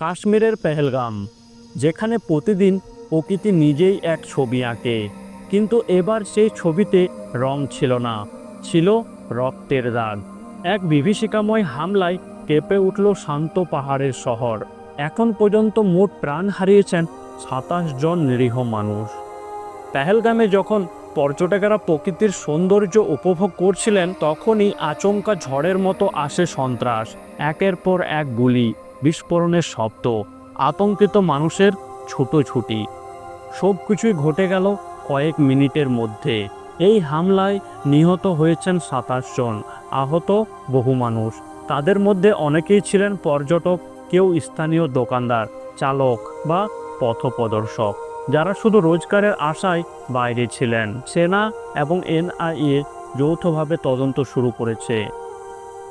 কাশ্মীরের পেহেলগাম, যেখানে প্রতিদিন প্রকৃতি নিজেই এক ছবি আঁকে। কিন্তু এবার সেই ছবিতে রং ছিল না, ছিল রক্তের দাগ। এক বিভীষিকাময় হামলায় কেঁপে উঠল শান্ত পাহাড়ের শহর। এখন পর্যন্ত মোট প্রাণ হারিয়েছেন সাতাশ জন নিরীহ মানুষ। পেহেলগামে যখন পর্যটকেরা প্রকৃতির সৌন্দর্য উপভোগ করছিলেন, তখনই আচমকা ঝড়ের মতো আসে সন্ত্রাস, একের পর এক গুলি। বিস্ফোরণের শব্দ, আতঙ্কিত মানুষের ছুটোছুটি সব কিছুই ঘটে গেল কয়েক মিনিটের মধ্যে। এই হামলায় নিহত হয়েছেন সাতাশ জন, আহত বহু মানুষ। তাদের মধ্যে অনেকেই ছিলেন পর্যটক, কেউ স্থানীয় দোকানদার, চালক বা পথপ্রদর্শক, যারা শুধু রোজগারের আশায় বাইরে ছিলেন। সেনা এবং এনআইএ যৌথভাবে তদন্ত শুরু করেছে।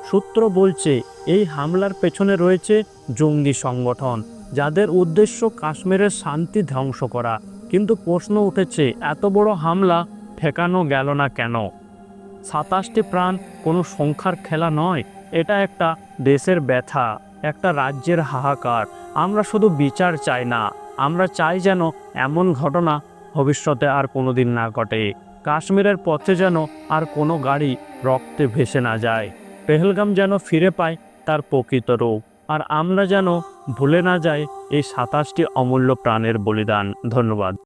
সূত্র বলছে, এই হামলার পেছনে রয়েছে জঙ্গি সংগঠন, যাদের উদ্দেশ্য কাশ্মীরের শান্তি ধ্বংস করা। কিন্তু প্রশ্ন উঠেছে, এত বড় হামলা ঠেকানো গেল না কেন? সাতাশটি প্রাণ কোনো সংখ্যার খেলা নয়, এটা একটা দেশের ব্যথা, একটা রাজ্যের হাহাকার। আমরা শুধু বিচার চাই না, আমরা চাই যেন এমন ঘটনা ভবিষ্যতে আর কোনো দিন না ঘটে। কাশ্মীরের পথে যেন আর কোনো গাড়ি রক্তে ভেসে না যায়। পেহেলগাম যেন ফিরে পায় তার প্রকৃত রূপ। আর আমরা যেন ভুলে না যাই এই সাতাশটি অমূল্য প্রাণের বলিদান। ধন্যবাদ।